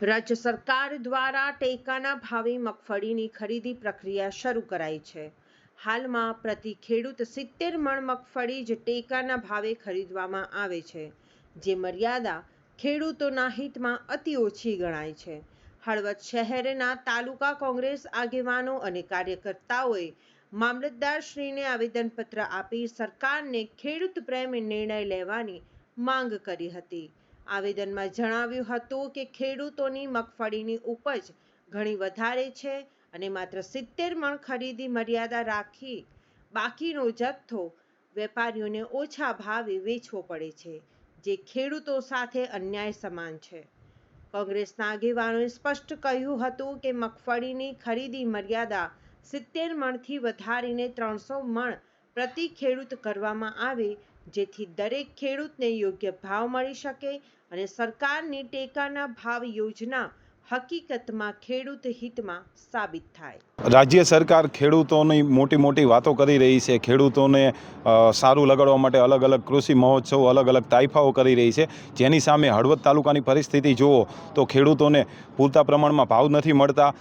રાજ્ય સરકાર દ્વારા ટેકાના ભાવે મગફળીની ખરીદી પ્રક્રિયા શરૂ કરાઈ છે. હાલમાં પ્રતિ ખેડૂત સિત્તેર મણ મગફળી જ ટેકાના ભાવે ખરીદવામાં આવે છે, જે મર્યાદા ખેડૂતોના હિતમાં અતિ ઓછી ગણાય છે. હળવદ શહેરના તાલુકા કોંગ્રેસ આગેવાનો અને કાર્યકર્તાઓએ મામલતદારશ્રીને આવેદનપત્ર આપી સરકારને ખેડૂત પ્રેમ નિર્ણય લેવાની માંગ કરી હતી. આવેદનમાં જણાવ્યું હતું કે ખેડૂતોની મગફળીની ઉપજ ઘણી વધારે છે અને માત્ર સિત્તેર મણ ખરીદી મર્યાદા રાખી બાકીનો જથ્થો વેપારીઓને ઓછા ભાવે વેચવો પડે છે, જે ખેડૂતો સાથે અન્યાય સમાન છે. કોંગ્રેસના આગેવાનોએ સ્પષ્ટ કહ્યું હતું કે મગફળીની ખરીદી મર્યાદા સિત્તેર મણથી વધારીને ત્રણસો મણ પ્રતિ ખેડૂત કરવામાં આવે જેથી દરેક ખેડૂતને યોગ્ય ભાવ મળી શકે અને સરકારની ટેકાના ભાવ યોજના હકીકતમાં ખેડૂત હિતમાં સાબિત થાય. રાજ્ય સરકાર ખેડૂતોની મોટી મોટી વાતો કરી રહી છે. ખેડૂતોને સારું લગાડવા માટે અલગ અલગ કૃષિ મહોત્સવ, અલગ અલગ તાઇફાઓ કરી રહી છે. જેની સામે હળવદ તાલુકાની પરિસ્થિતિ જુઓ તો ખેડૂતોને પૂરતા પ્રમાણમાં ભાવ નથી મળતા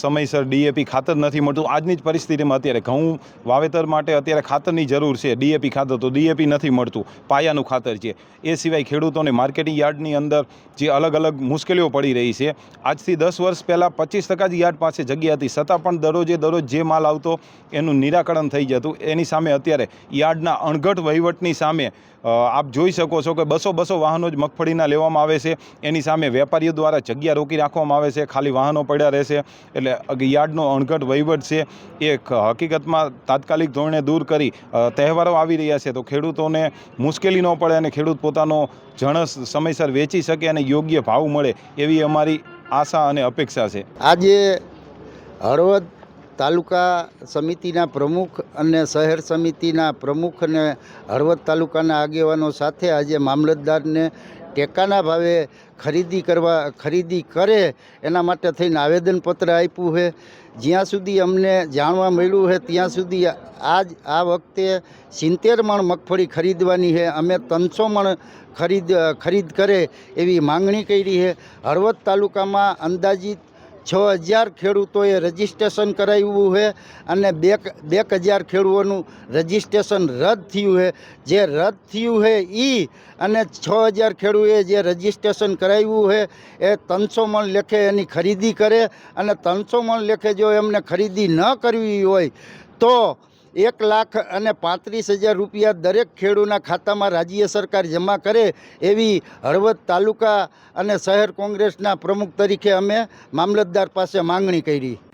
સમયસર ડીએપી ખાતર નથી મળતું. આજની જ પરિસ્થિતિમાં અત્યારે ઘઉં વાવેતર માટે અત્યારે ખાતરની જરૂર છે. ડીએપી ખાતર તો ડીએપી નથી મળતું. પાયાનું ખાતર છે. એ સિવાય ખેડૂતોને માર્કેટિંગ યાર્ડની અંદર જે અલગ અલગ મુશ્કેલીઓ પડી રહી છે આજથી દસ વર્ષ પહેલાં પચીસ ટકા જ યાર્ડ પાસે જગ્યા હતી. છતાં પણ દરરોજે દરરોજ જે માલ આવતો એનું નિરાકરણ થઈ જતું. એની સામે અત્યારે યાર્ડના અણઘટ વહીવટની સામે આપ જોઈ શકો છો કે બસો બસો વાહનો જ મગફળીના લેવામાં આવે છે. એની સામે વેપારીઓ દ્વારા જગ્યા રોકી રાખવામાં આવે છે. ખાલી વાહનો પડ્યા રહેશે. એટલે યાર્ડનો અણઘટ વહીવટ છે એ હકીકતમાં તાત્કાલિક ધોરણે દૂર કરી તહેવારો આવી રહ્યા છે. તો ખેડૂતોને મુશ્કેલી ન પડે અને ખેડૂત પોતાનો જણસ સમયસર વેચી શકે અને યોગ્ય ભાવ મળે એવી અમારી આશા અને અપેક્ષા છે. આજે હળવદ તાલુકા સમિતિના પ્રમુખ અને શહેર સમિતિના પ્રમુખ અને હળવદ તાલુકાના આગેવાનો સાથે આજે મામલતદારને ટેકાના ભાવે ખરીદી કરવા, ખરીદી કરે, એના માટે થઈને આવેદનપત્ર આપ્યું છે. જ્યાં સુધી અમને જાણવા મળ્યું છે, ત્યાં સુધી આજ, આ વખતે સિત્તેર મણ મગફળી ખરીદવાની છે. અમે ત્રણસો મણ ખરીદ ખરીદ કરે એવી માંગણી કરી છે. હળવદ તાલુકામાં અંદાજિત છ હજાર ખેડૂતોએ રજિસ્ટ્રેશન કરાવ્યું છે અને બે બે હજાર ખેડૂતોનું રજિસ્ટ્રેશન રદ થયું છે. જે રદ થયું છે એ અને છ હજાર ખેડૂએ જે રજિસ્ટ્રેશન કરાવ્યું છે એ ત્રણસો મણ લેખે એની ખરીદી કરે અને ત્રણસો મણ લેખે જો એમને ખરીદી ન કરવી હોય તો એક લાખ અને પાંત્રીસ હજાર રૂપિયા દરેક ખેડૂના ખાતામાં રાજ્ય સરકાર જમા કરે એવી હળવદ તાલુકા અને શહેર કોંગ્રેસના પ્રમુખ તરીકે અમે મામલતદાર પાસે માંગણી કરી.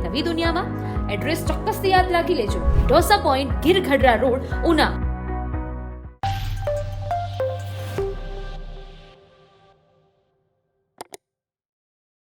નવી દુનિયામાં? એડ્રેસ ચોક્કસથી યાદ રાખી લેજો. Dosa point Gir Gadhada road Una.